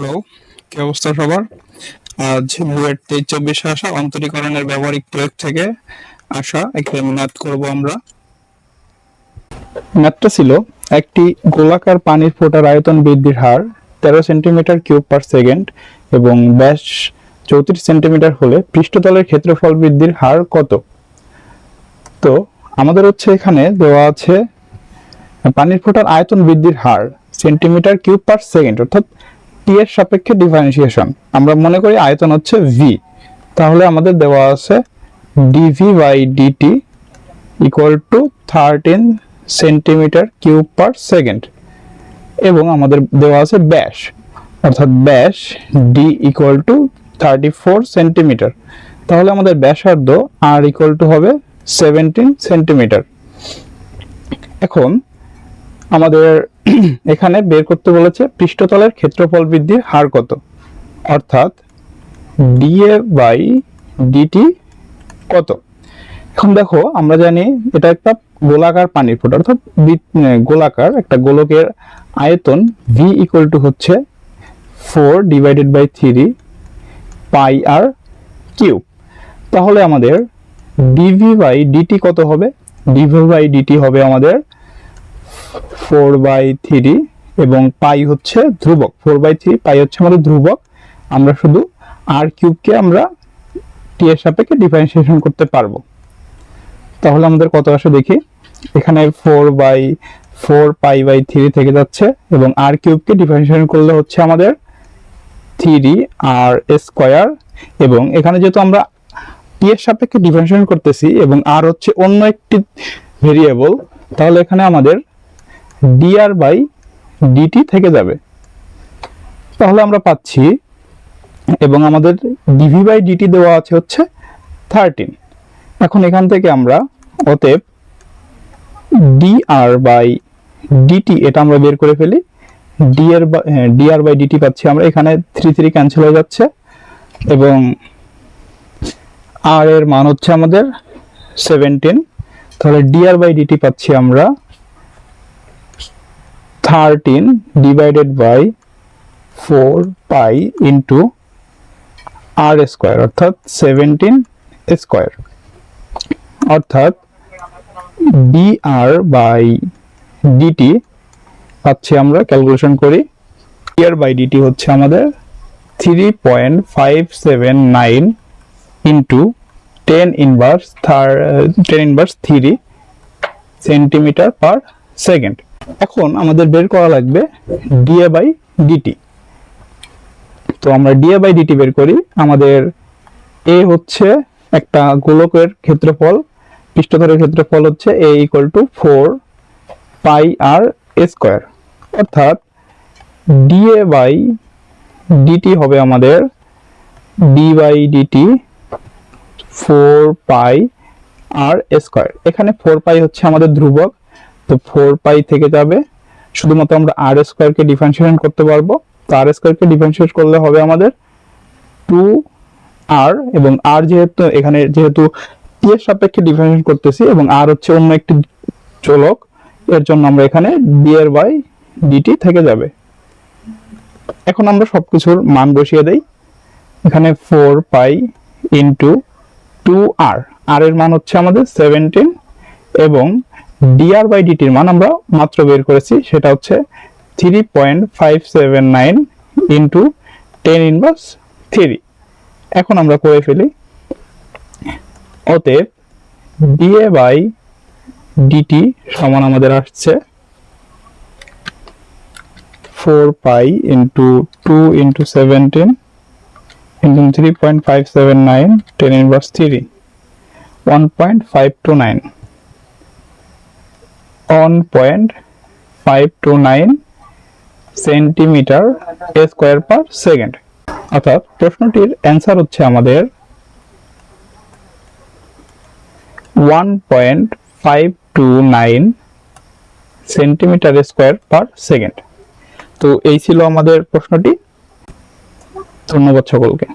Hello, কি অবস্থা সবার? আজ বুয়েট তেইশ চব্বিশে আসা অন্তরীকরণের ব্যবহারিক প্রয়োগ থেকে আসা একটি ম্যাথ করব আমরা। ম্যাথটা ছিল একটি গোলাকার পানির ফোঁটার আয়তন বৃদ্ধির হার তেরো সেন্টিমিটার কিউব পার সেকেন্ড এবং ব্যাস চৌত্রিশ সেন্টিমিটার হলে পৃষ্ঠতলের ক্ষেত্রফল বৃদ্ধির হার কত? তো আমাদের হচ্ছে এখানে দেওয়া আছে পানির ফোটার আয়তন বৃদ্ধির হার সেন্টিমিটার কিউব পার সেকেন্ড, অর্থাৎ টি এর সাপেক্ষে ডিফারেন্সিয়েশন আমরা মনে করি আয়তন হচ্ছে ভি তাহলে আমাদের দেওয়া আছে d v by d t equal to thirteen centimetre cube per second এবং আমাদের দেওয়া আছে ব্যাস অর্থাৎ ব্যাস D equal to thirty four centimetre তাহলে আমাদের ব্যাসার্ধ আর ইকুয়াল টু হবে সেভেন্টিন সেন্টিমিটার এখন আমাদের এখানে বের করতে বলেছে পৃষ্ঠতলের ক্ষেত্রফল বৃদ্ধির হার কত? অর্থাৎ ডিএ বাই ডিটি কত? এখন দেখো, আমরা জানি এটা একটা গোলাকার পানির ফোঁটা, অর্থাৎ বৃত্ত- গোলাকার একটা গোলকের আয়তন ভি ইকুয়াল টু হচ্ছে four divided by three pi r cube তাহলে আমাদের ডিভি বাই ডিটি কত হবে? ডিভি বাই ডিটি হবে আমাদের ফোর বাই থ্রি এবং পাই হচ্ছে ধ্রুবক। ফোর বাই থ্রি পাই হচ্ছে আমাদের ধ্রুবক। আমরা শুধু আর কিউবকে আমরা টি এর সাপেক্ষে ডিফারেন্সিয়েশন করতে পারব। তাহলে আমাদের কত আসে দেখি? এখানে four by four pi by three থেকে যাচ্ছে এবং আর কিউবকে ডিফারেন্সিয়েশন করলে হচ্ছে আমাদের থ্রি আর স্কোয়ার এবং এখানে যেহেতু আমরা টি এর সাপেক্ষে ডিফারেন্সিয়েশন করতেছি এবং আর হচ্ছে অন্য একটি ভেরিয়েবল তাহলে এখানে আমাদের ডিআর বাই ডিটি থেকে যাবে। তাহলে আমরা পাচ্ছি এবং আমাদের ডিভি বাই ডিটি দেওয়া আছে হচ্ছে থার্টিন এখন এখান থেকে আমরা অতএব ডিআর বাই ডিটি এটা আমরা বের করে ফেলি। ডিআর ডিআর বাই ডিটি পাচ্ছি আমরা। এখানে থ্রি থ্রি ক্যান্সেল হয়ে যাচ্ছে এবং আর এর মান হচ্ছে আমাদের সেভেন্টিন তাহলে ডিআর বাই ডিটি পাচ্ছি আমরা thirteen divided by four pi into r square অর্থাৎ সেভেন্টিন স্কোয়ার অর্থাৎ d r by d t পাচ্ছি আমরা ক্যালকুলেশন করি। D r by d t হচ্ছে আমাদের three point five seven nine into ten inverse three ten inverse three centimetre per second এখন আমাদের বের করা লাগবে ডিএ বাই ডিটি তো আমরা ডিএ বাই ডিটি বের করি। আমাদের এ হচ্ছে একটা গোলকের ক্ষেত্রফল, পৃষ্ঠতলের ক্ষেত্রফল হচ্ছে A equal to four pi r a square অর্থাৎ d a by d t হবে আমাদের d by d t four pi r a square এখানে ফোর পাই হচ্ছে আমাদের ধ্রুবক তো ফোর পাই থেকে যাবে। শুধুমাত্র আমরা আর স্কোয়ারকে ডিফারেন্সিয়েশন করতে পারব। তো আর স্কোয়ারকে ডিফারেন্সিয়েট করলে হবে আমাদের টু আর এবং আর যেহেতু এখানে যেহেতু টি এর সাপেক্ষে ডিফারেন্সিয়েট করতেছি এবং আর হচ্ছে অন্য একটি চলক, এর জন্য আমরা এখানে ডি এর বাই ডিটি থেকে যাবে। এখন আমরা সবকিছুর মান বসিয়ে দেই। এখানে four pi into two r আর এর মান হচ্ছে আমাদের সেভেন্টিন এবং ডিআর বাই ডিটির মান আমরা মাত্র বের করেছি, সেটা হচ্ছে three point five seven nine into ten inverse three এখন আমরা করে ফেলি অতএব ডিএ বাই ডিটি সমান আমাদের আসছে four pi into two into seventeen into three point five seven nine ten inverse three one point five two nine one point five two nine centimetre square per second অর্থাৎ প্রশ্নটির answer হচ্ছে আমাদের one point five two nine centimetre square per second তো এই ছিল আমাদের প্রশ্নটি। ধন্যবাদ সকলকে।